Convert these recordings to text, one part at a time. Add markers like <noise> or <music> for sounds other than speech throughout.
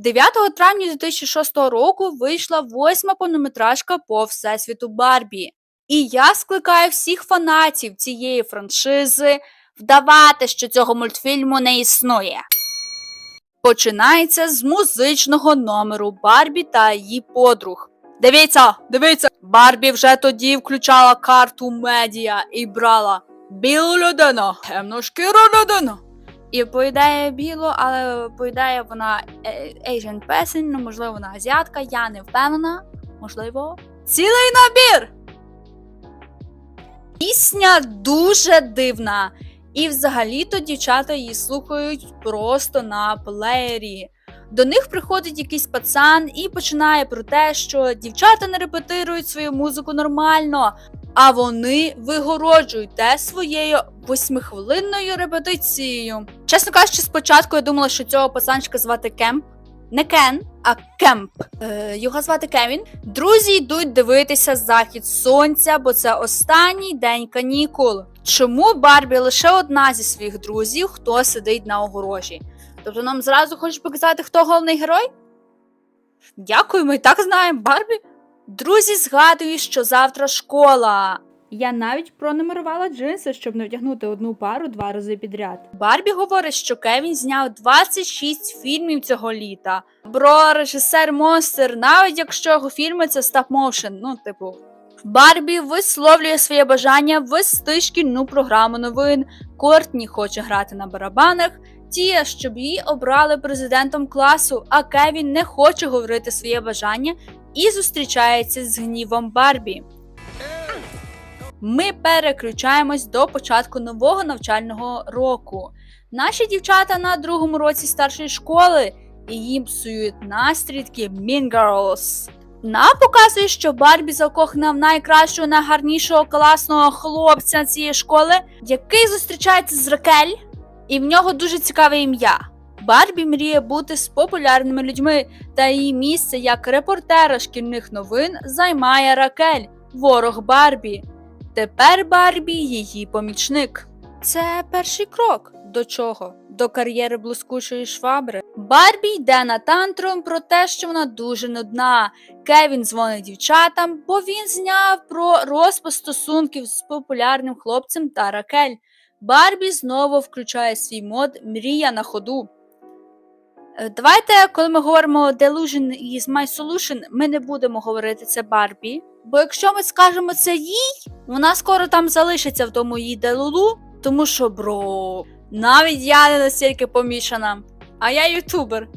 9 травня 2006 року вийшла восьма повнометражка по Всесвіту Барбі. І я скликаю всіх фанатів цієї франшизи вдавати, що цього мультфільму не існує. Починається з музичного номеру Барбі та її подруг. Дивіться, дивіться, Барбі вже тоді включала карту медіа і брала білу людину, темношкіру людину. І поїдає білу, але поїдає вона е, Asian person, ну можливо, вона азіатка, я не впевнена. Можливо. Цілий набір! Пісня дуже дивна. І взагалі-то дівчата її слухають просто на плеєрі. До них приходить якийсь пацан і починає про те, що дівчата не репетирують свою музику нормально, а вони вигороджують те своєю восьмихвилинною репетицією. Чесно кажучи, спочатку я думала, що цього пацанчика звати Кемп. Не Кен, а Кемп. Е, його звати Кевін. Друзі йдуть дивитися захід сонця, бо це останній день канікул. Чому Барбі лише одна зі своїх друзів, хто сидить на огорожі? Тобто нам зразу хочеш показати, хто головний герой? Дякую, ми і так знаємо, Барбі. Друзі згадують, що завтра школа. Я навіть пронумерувала джинси, щоб не вдягнути одну пару два рази підряд. Барбі говорить, що Кевін зняв 26 фільмів цього літа. Бро, режисер монстр, навіть якщо його фільми це стоп-моушен, ну, типу. Барбі висловлює своє бажання вести шкільну програму новин. Кортні хоче грати на барабанах. Тія, щоб її обрали президентом класу, а Кевін не хоче говорити своє бажання і зустрічається з гнівом Барбі. Ми переключаємось до початку нового навчального року. Наші дівчата на другому році старшої школи і їм псують настрій такі Mean Girls. Нам показує, що Барбі закохана в найкращого, найгарнішого класного хлопця цієї школи, який зустрічається з Ракель, і в нього дуже цікаве ім'я. Барбі мріє бути з популярними людьми, та її місце як репортера шкільних новин займає Ракель, ворог Барбі. Тепер Барбі її помічник. Це перший крок. До чого? До кар'єри блискучої швабри. Барбі йде на тантрум про те, що вона дуже нудна. Кевін дзвонить дівчатам, бо він зняв про розпад стосунків з популярним хлопцем та Ракель. Барбі знову включає свій мод Мрія на ходу. Е, Давайте, коли ми говоримо Delusion is my solution, ми не будемо говорити це Барбі. Бо якщо ми скажемо це їй, вона скоро там залишиться в тому її делулу, тому що, бро, навіть я не настільки помішана, а я ютубер.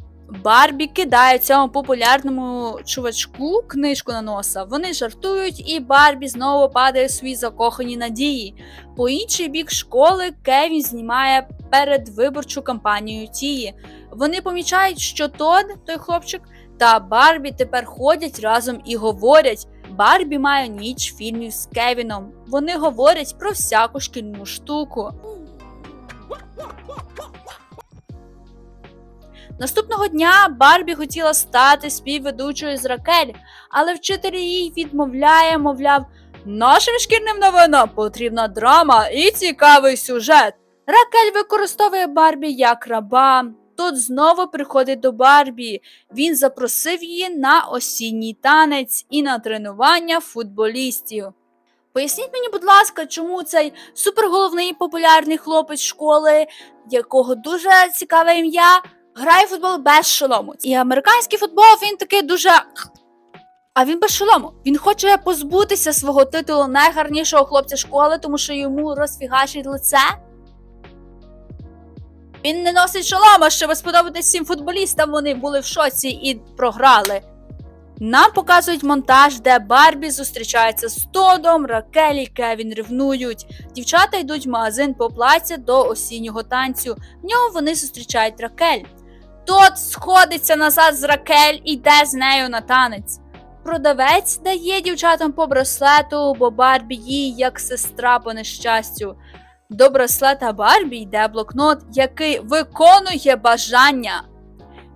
Барбі кидає цьому популярному чувачку книжку на носа. Вони жартують, і Барбі знову падає свої закохані надії. По інший бік школи Кевін знімає передвиборчу кампанію Тії. Вони помічають, що Тод, той хлопчик, та Барбі тепер ходять разом і говорять. Барбі має ніч фільмів з Кевіном. Вони говорять про всяку шкільну штуку. Наступного дня Барбі хотіла стати співведучою з Ракель, але вчитель їй відмовляє, мовляв, нашим шкільним новинам потрібна драма і цікавий сюжет. Ракель використовує Барбі як раба. Тут знову приходить до Барбі. Він запросив її на осінній танець і на тренування футболістів. Поясніть мені, будь ласка, чому цей суперголовний популярний хлопець школи, якого дуже цікаве ім'я, грає футбол без шолому. І американський футбол він такий дуже. А він без шолому. Він хоче позбутися свого титулу найгарнішого хлопця школи, тому що йому розфігачить лице. Він не носить шолома, щоб сподобатись всім футболістам. Вони були в шоці і програли. Нам показують монтаж, де Барбі зустрічається з Тодом, Ракель і Кевін ревнують. Дівчата йдуть в магазин по плаття до осіннього танцю. В ньому вони зустрічають Ракель. Тод сходиться назад з Ракель і йде з нею на танець. Продавець дає дівчатам по браслету, бо Барбі їй як сестра по нещастю. До браслета Барбі йде блокнот, який виконує бажання.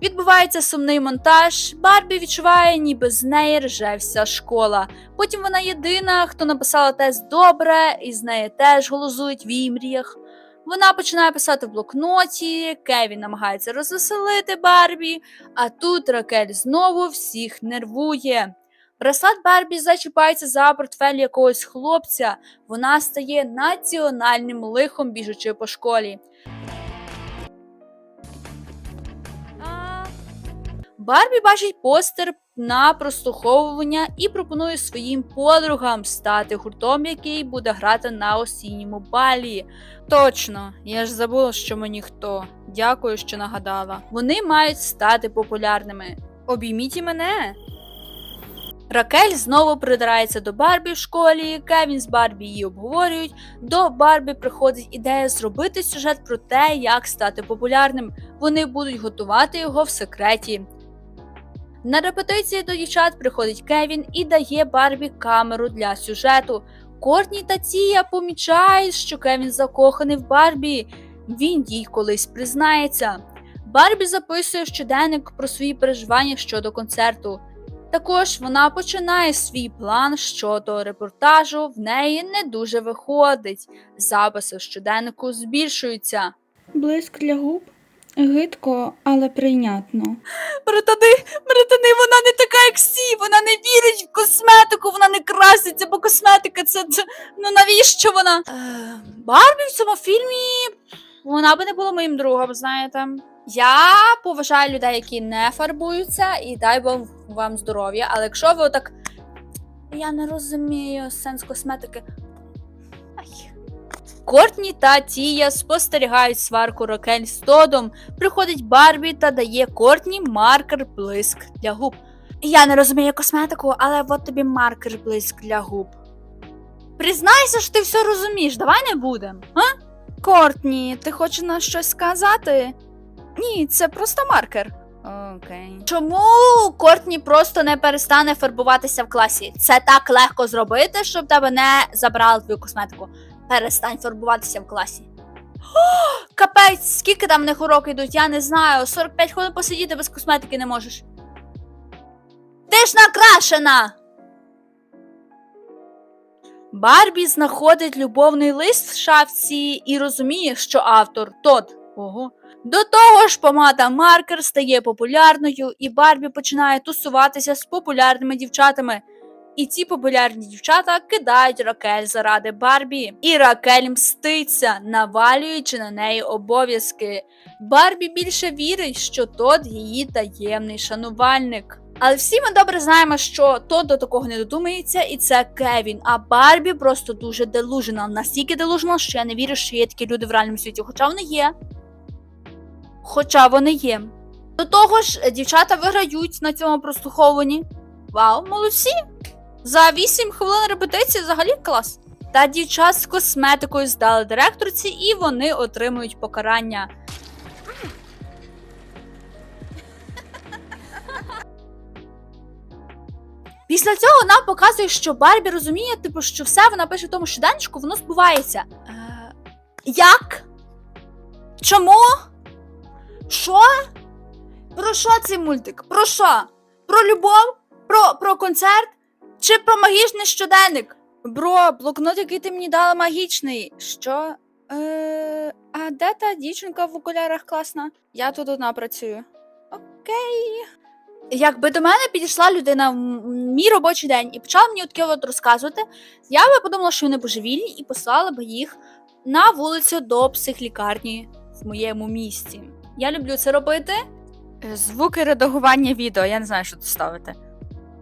Відбувається сумний монтаж. Барбі відчуває, ніби з неї рже вся школа. Потім вона єдина, хто написала тест добре, і з неї теж голосують в її мріях. Вона починає писати в блокноті, Кевін намагається розвеселити Барбі, а тут Ракель знову всіх нервує. Браслет Барбі зачіпається за портфель якогось хлопця. Вона стає національним лихом, біжучи по школі. Барбі бачить постер на прослуховування і пропонує своїм подругам стати гуртом, який буде грати на осінньому балі. Точно, я ж забула, що ми ніхто. Дякую, що нагадала. Вони мають стати популярними. Обійміть і мене. Ракель знову придирається до Барбі в школі, Кевін з Барбі її обговорюють. До Барбі приходить ідея зробити сюжет про те, як стати популярним. Вони будуть готувати його в секреті. На репетиції до дівчат приходить Кевін і дає Барбі камеру для сюжету. Кортні та Тія помічають, що Кевін закоханий в Барбі. Він їй колись признається. Барбі записує щоденник про свої переживання щодо концерту. Також вона починає свій план щодо репортажу, в неї не дуже виходить. Записи в щоденнику збільшуються. Блиск для губ. Гидко, але прийнятно. Братани, братани, вона не така, як всі, вона не вірить в косметику, вона не краситься, бо косметика це, це ну навіщо вона? Е, Барбі в цьому фільмі вона би не була моїм другом, знаєте. Я поважаю людей, які не фарбуються, і дай Бог вам здоров'я. Але якщо ви отак. Я не розумію сенс косметики. Кортні та Тія спостерігають сварку Рокель з Тодом. Приходить Барбі та дає Кортні маркер блиск для губ. Я не розумію косметику, але от тобі маркер блиск для губ. Признайся, що ти все розумієш, давай не будем, а? Кортні, ти хочеш нам щось сказати? Ні, це просто маркер. Окей. Чому Кортні просто не перестане фарбуватися в класі? Це так легко зробити, щоб тебе не забрали твою косметику. Перестань фарбуватися в класі. О, капець, скільки там них уроки йдуть, я не знаю. 45 хвилин посидіти без косметики не можеш. Ти ж накрашена. Барбі знаходить любовний лист в шафці і розуміє, що автор тот. Ого. До того ж, помада маркер стає популярною, і Барбі починає тусуватися з популярними дівчатами. І ці популярні дівчата кидають Ракель заради Барбі. І Ракель мститься, навалюючи на неї обов'язки. Барбі більше вірить, що Тод її таємний шанувальник. Але всі ми добре знаємо, що Тод до такого не додумається, і це Кевін. А Барбі просто дуже делужена. Настільки делужена, що я не вірю, що є такі люди в реальному світі. Хоча вони є. Хоча вони є. До того ж, дівчата виграють на цьому прослуховуванні. Вау, молодці! За 8 хвилин репетиції взагалі клас. Та дівчат з косметикою здали директорці, і вони отримують покарання. Після цього нам показує, що Барбі розуміє, типу, що все вона пише в тому щоденничку, воно збувається. Е, як? Чому? Що? Про що цей мультик? Про що? Про любов? Про, про концерт? Чи про магічний щоденник? Бро, блокнот, який ти мені дала магічний. Що? Е, а де та дівчинка в окулярах класна? Я тут одна працюю. Окей. Якби до мене підійшла людина в мій робочий день і почала мені таке от розказувати, я би подумала, що вони божевільні, і послала би їх на вулицю до психлікарні в моєму місті. Я люблю це робити. Е, Звуки редагування відео, я не знаю, що тут ставити.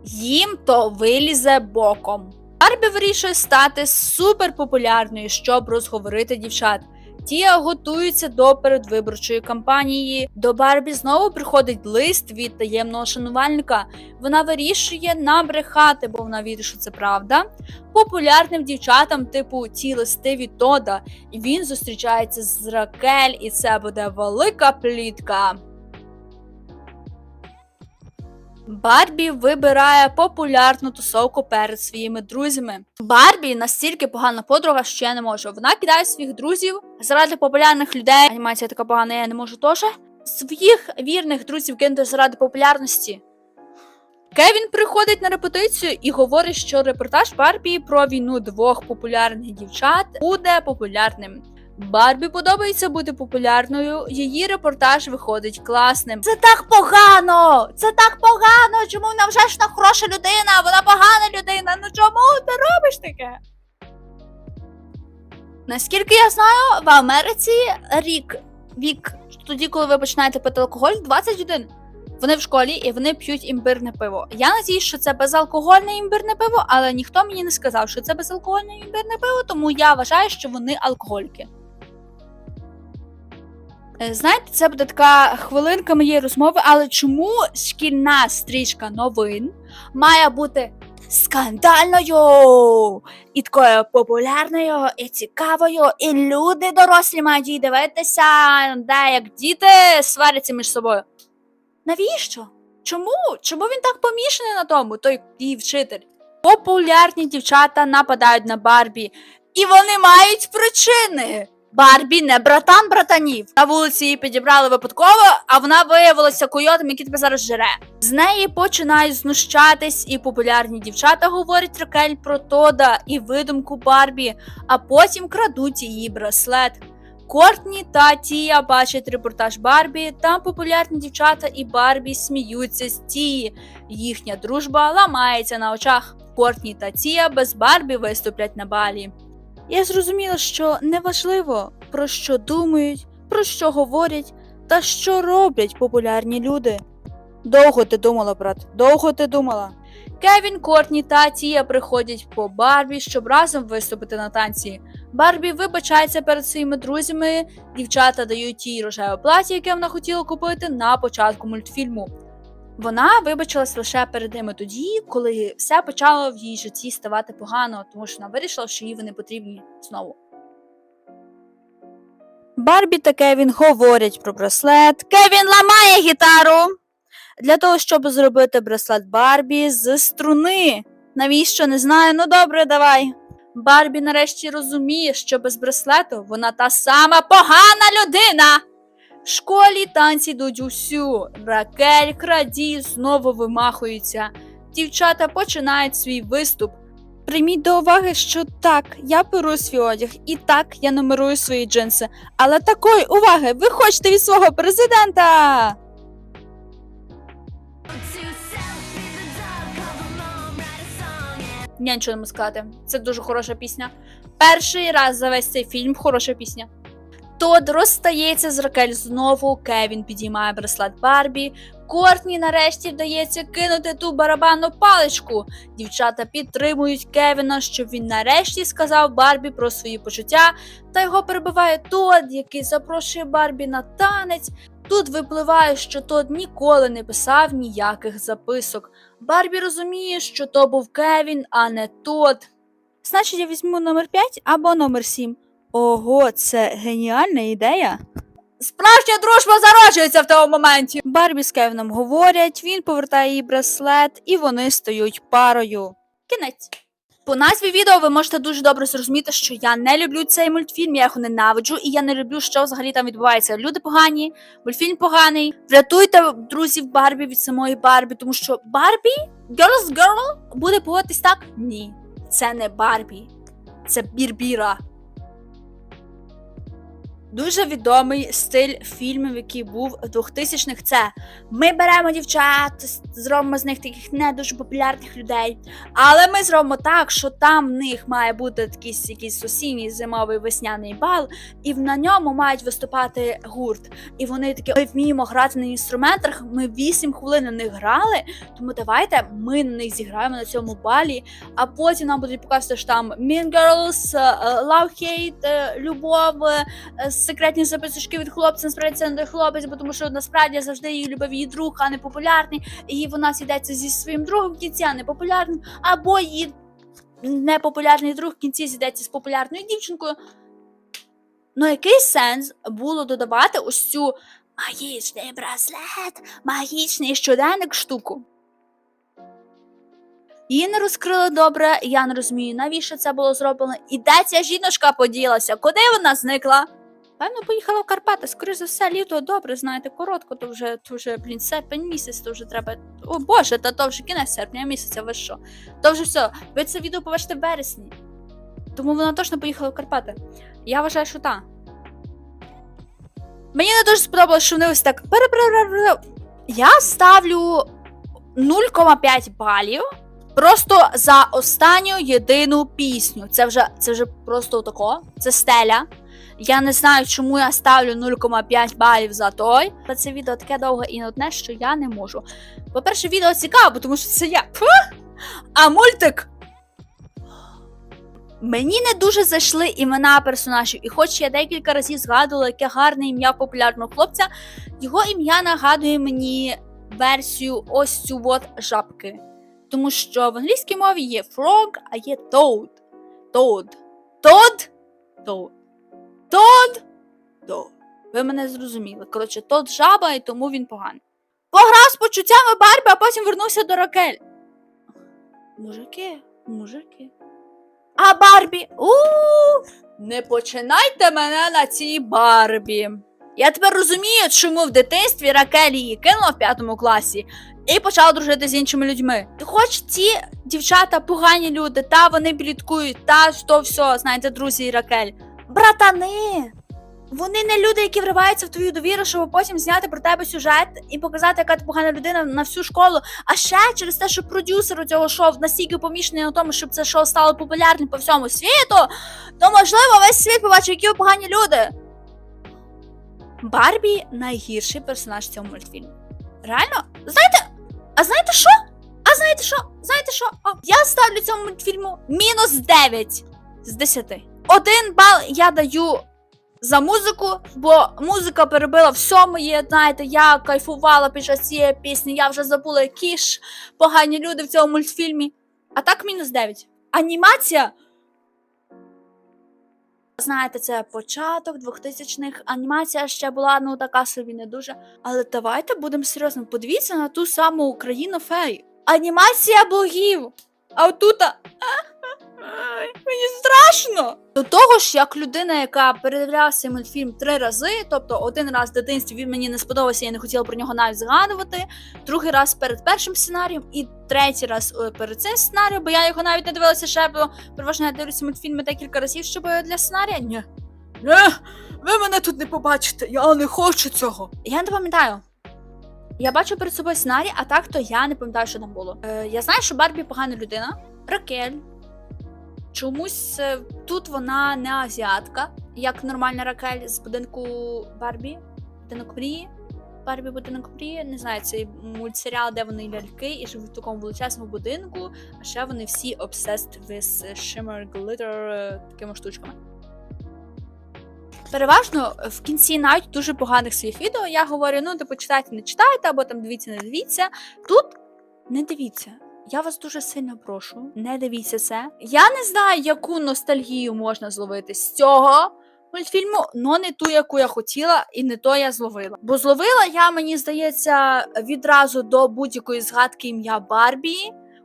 Їм то вилізе боком. Барбі вирішує стати суперпопулярною, щоб розговорити дівчат. Тія готується до передвиборчої кампанії. До Барбі знову приходить лист від таємного шанувальника. Вона вирішує набрехати, бо вона вірить, що це правда. Популярним дівчатам, типу ті листи від Тода. І він зустрічається з Ракель, і це буде велика плітка. Барбі вибирає популярну тусовку перед своїми друзями. Барбі настільки погана подруга, що я не можу. Вона кидає своїх друзів заради популярних людей. Анімація така погана, я не можу теж. Своїх вірних друзів кинути заради популярності. Кевін приходить на репетицію і говорить, що репортаж Барбі про війну двох популярних дівчат буде популярним. Барбі подобається бути популярною, її репортаж виходить класним. Це так погано! Це так погано! Чому вона вже ж на хороша людина? Вона погана людина. Ну чому ти робиш таке? Наскільки я знаю, в Америці рік вік тоді, коли ви починаєте пити алкоголь, 21. Вони в школі і вони п'ють імбирне пиво. Я надіюсь, що це безалкогольне імбирне пиво, але ніхто мені не сказав, що це безалкогольне імбирне пиво, тому я вважаю, що вони алкогольки. Е, Знаєте, це буде така хвилинка моєї розмови, але чому шкільна стрічка новин має бути скандальною і такою популярною і цікавою, і люди дорослі мають її дивитися, де як діти сваряться між собою. Навіщо? Чому? Чому він так помішаний на тому, той її вчитель? Популярні дівчата нападають на Барбі, і вони мають причини. Барбі не братан братанів. На вулиці її підібрали випадково, а вона виявилася койотом, який тебе зараз жере. З неї починають знущатись, і популярні дівчата говорять Ракель про Тода і видумку Барбі, а потім крадуть її браслет. Кортні та Тія бачать репортаж Барбі. Там популярні дівчата і Барбі сміються з Тії. Їхня дружба ламається на очах. Кортні та Тія без Барбі виступлять на балі. Я зрозуміла, що неважливо, про що думають, про що говорять та що роблять популярні люди. Довго ти думала, брат, довго ти думала. Кевін, Кортні та Тія приходять по Барбі, щоб разом виступити на танці. Барбі вибачається перед своїми друзями. Дівчата дають їй рожеве плаття, яке вона хотіла купити на початку мультфільму. Вона вибачилась лише перед ними тоді, коли все почало в її житті ставати погано, тому що вона вирішила, що їй вони потрібні знову. Барбі та Кевін говорять про браслет. Кевін ламає гітару для того, щоб зробити браслет Барбі з струни. Навіщо не знаю? Ну добре, давай. Барбі нарешті розуміє, що без браслету вона та сама погана людина. В школі танці усю. Ракель, крадій знову вимахуються. Дівчата починають свій виступ. Прийміть до уваги, що так, я беру свій одяг, і так я нумерую свої джинси. Але такої уваги ви хочете від свого президента. Нічого не сказати. Це дуже хороша пісня. Перший раз за весь цей фільм хороша пісня. Тод розстається з Ракель знову. Кевін підіймає браслет Барбі. Кортні нарешті вдається кинути ту барабанну паличку. Дівчата підтримують Кевіна, щоб він нарешті сказав Барбі про свої почуття, та його перебиває Тод, який запрошує Барбі на танець. Тут випливає, що Тод ніколи не писав ніяких записок. Барбі розуміє, що то був Кевін, а не Тод. Значить, я візьму номер 5 або номер 7. Ого, це геніальна ідея. Справжня дружба зароджується в тому моменті. Барбі з Кевіном говорять, він повертає їй браслет, і вони стають парою. Кінець. По назві відео ви можете дуже добре зрозуміти, що я не люблю цей мультфільм, я його ненавиджу, і я не люблю, що взагалі там відбувається. Люди погані, мультфільм поганий. Врятуйте друзів Барбі від самої Барбі, тому що Барбі, Girls Girl, буде поводитись так? Ні, це не Барбі, це Бірбіра. Дуже відомий стиль фільмів, який був в 2000-х, це ми беремо дівчат, зробимо з них таких не дуже популярних людей. Але ми зробимо так, що там в них має бути якийсь, якийсь осінній зимовий весняний бал, і на ньому мають виступати гурт. І вони такі, ми вміємо грати на інструментах. Ми 8 хвилин на них грали, тому давайте ми на них зіграємо на цьому балі, а потім нам будуть показувати, що там Mean Girls, Love Hate, Любов, секретні записочки від хлопця, насправді це не хлопець, бо тому що насправді завжди її любив її друг, а не популярний, і вона сідеться зі своїм другом в кінці, а не популярним, або її непопулярний друг в кінці зійдеться з популярною дівчинкою. Ну, який сенс було додавати ось цю магічний браслет, магічний щоденник штуку? Її не розкрили добре, я не розумію, навіщо це було зроблено. І де ця жіночка поділася? Куди вона зникла? Певно, поїхала в Карпати, скоріше за все, літо добре, знаєте, коротко, то вже, то вже, блін, серпень місяць, то вже треба. О Боже, та то вже кінець серпня місяця, ви що? То вже все. Ви це відео побачите в вересні. Тому вона точно поїхала в Карпати. Я вважаю, що так. Мені не дуже сподобалось, що вони ось так. Я ставлю 0,5 балів. Просто за останню єдину пісню. Це вже це вже просто тако. Це стеля. Я не знаю, чому я ставлю 0,5 балів за той. Це відео таке довге і нудне, що я не можу. По-перше, відео цікаве, тому що це я. А мультик. Мені не дуже зайшли імена персонажів, і хоч я декілька разів згадувала, яке гарне ім'я популярного хлопця, його ім'я нагадує мені версію ось цю от жабки. Тому що в англійській мові є frog, а є toad. Toad. Toad? Toad. Toad? Toad. Ви мене зрозуміли. Коротше, тот жаба, і тому він поганий. Пограв з почуттями Барбі, а потім вернувся до Ракель. Мужики, мужики. А Барбі. у Не починайте мене на цій Барбі. Я тепер розумію, чому в дитинстві Ракель її кинула в п'ятому класі і почала дружити з іншими людьми. Хоч ці дівчата погані люди, та вони пліткують, та то все, знаєте, друзі і Ракель. Братани! Вони не люди, які вриваються в твою довіру, щоб потім зняти про тебе сюжет і показати, яка ти погана людина на всю школу. А ще через те, що продюсер у цього шоу настільки помішаний на тому, щоб це шоу стало популярним по всьому світу, то можливо весь світ побачить, які ви погані люди. Барбі найгірший персонаж в цьому мультфільмі. Реально? Знаєте? А знаєте що? А знаєте що? Знаєте що? А, я ставлю цьому мультфільму мінус 9 з 10. Один бал я даю за музику, бо музика перебила все моє. Знаєте, я кайфувала під час цієї пісні, я вже забула, які ж погані люди в цьому мультфільмі. А так мінус 9. Анімація. Знаєте, це початок 2000-х. Анімація ще була ну така собі не дуже. Але давайте будемо серйозно. Подивіться на ту саму Україну фей. Анімація богів. А отута. Мені страшно. До того ж, як людина, яка передивляла цей мультфільм три рази, тобто один раз в дитинстві він мені не сподобався, я не хотіла про нього навіть згадувати, другий раз перед першим сценарієм і третій раз е, перед цим сценарієм, бо я його навіть не дивилася ще, бо переважно я дивлюся мультфільми декілька разів, щоб для сценарія. Ні. Ні, ви мене тут не побачите, я не хочу цього. Я не пам'ятаю. Я бачу перед собою сценарій, а так то я не пам'ятаю, що там було. Е, я знаю, що Барбі погана людина. Ракель. Чомусь е, тут вона не азіатка, як нормальна Ракель з будинку Барбі. Будинок мрії. Барбі будинок мрії. Не знаю, цей мультсеріал, де вони ляльки і живуть в такому величезному будинку. А ще вони всі obsessed with shimmer, glitter, е, такими штучками. Переважно в кінці навіть дуже поганих своїх відео я говорю: ну, типу, читайте, не читайте, або там дивіться, не дивіться. Тут не дивіться. Я вас дуже сильно прошу, не дивіться це. Я не знаю, яку ностальгію можна зловити з цього мультфільму, але не ту, яку я хотіла, і не то я зловила. Бо зловила я, мені здається, відразу до будь-якої згадки ім'я Барбі.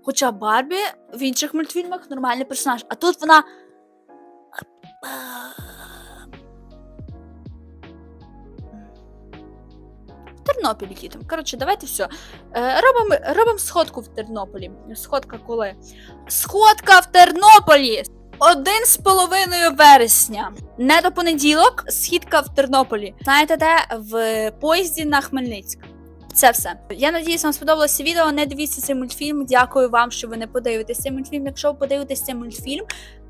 Хоча Барбі в інших мультфільмах нормальний персонаж, а тут вона. В Тернополі їдемо. Коротше, давайте все. Робимо робимо сходку в Тернополі. Сходка коли? Сходка в Тернополі! Один з половиною вересня. Не до понеділок, східка в Тернополі. Знаєте де? В поїзді на Хмельницьк. Це все. Я надіюсь, вам сподобалося відео. Не дивіться цей мультфільм. Дякую вам, що ви не подивитесь цей мультфільм. Якщо ви подивитесь цей мультфільм,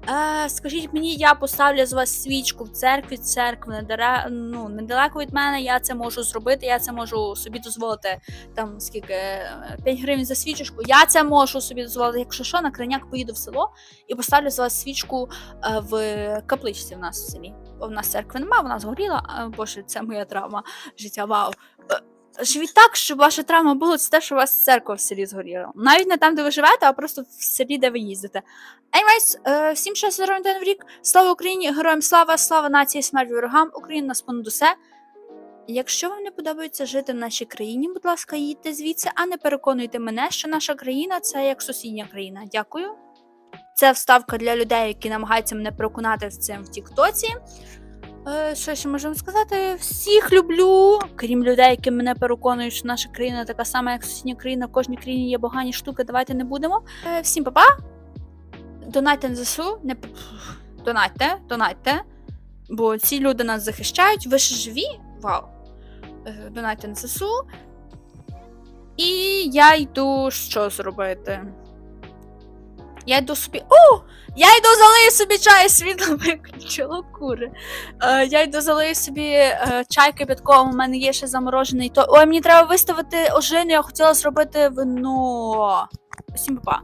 е, скажіть мені, я поставлю з вас свічку в церкві. Церква недаре, ну, недалеко від мене. Я це можу зробити. Я це можу собі дозволити там скільки е, 5 гривень за свічечку. Я це можу собі дозволити. Якщо що, на крайняк поїду в село і поставлю з вас свічку е, в капличці в нас в селі. Бо в нас церкви немає, вона згоріла. Боже, це моя травма життя. Вау. Е, Живіть так, щоб ваша травма була це те, що у вас церква в селі згоріла. Навіть не там, де ви живете, а просто в селі, де ви їздите. Anyways, е, всім щастя, здоров'я в рік. Слава Україні! Героям слава, слава нації, смерть ворогам! Україна нас понад усе. Якщо вам не подобається жити в нашій країні, будь ласка, їдьте звідси, а не переконуйте мене, що наша країна це як сусідня країна. Дякую. Це вставка для людей, які намагаються мене переконати з цим в Тіктоці. Е, що ще можемо сказати? Всіх люблю, крім людей, які мене переконують, що наша країна така сама, як сусідня країна. В кожній країні є погані штуки. Давайте не будемо. Е, всім па-па. Донайте на ЗСУ. Не... Донайте, донайте. Бо ці люди нас захищають. Ви ж живі? Вау. е, донати на ССУ. І я йду що зробити? Я йду собі. О! Я йду залию собі чай, світло виключило <laughs> кури. Е, я йду залию собі е, чай кипятком, у мене є ще заморожений. То... Ой, мені треба виставити ожину, я хотіла зробити вино. Всім па.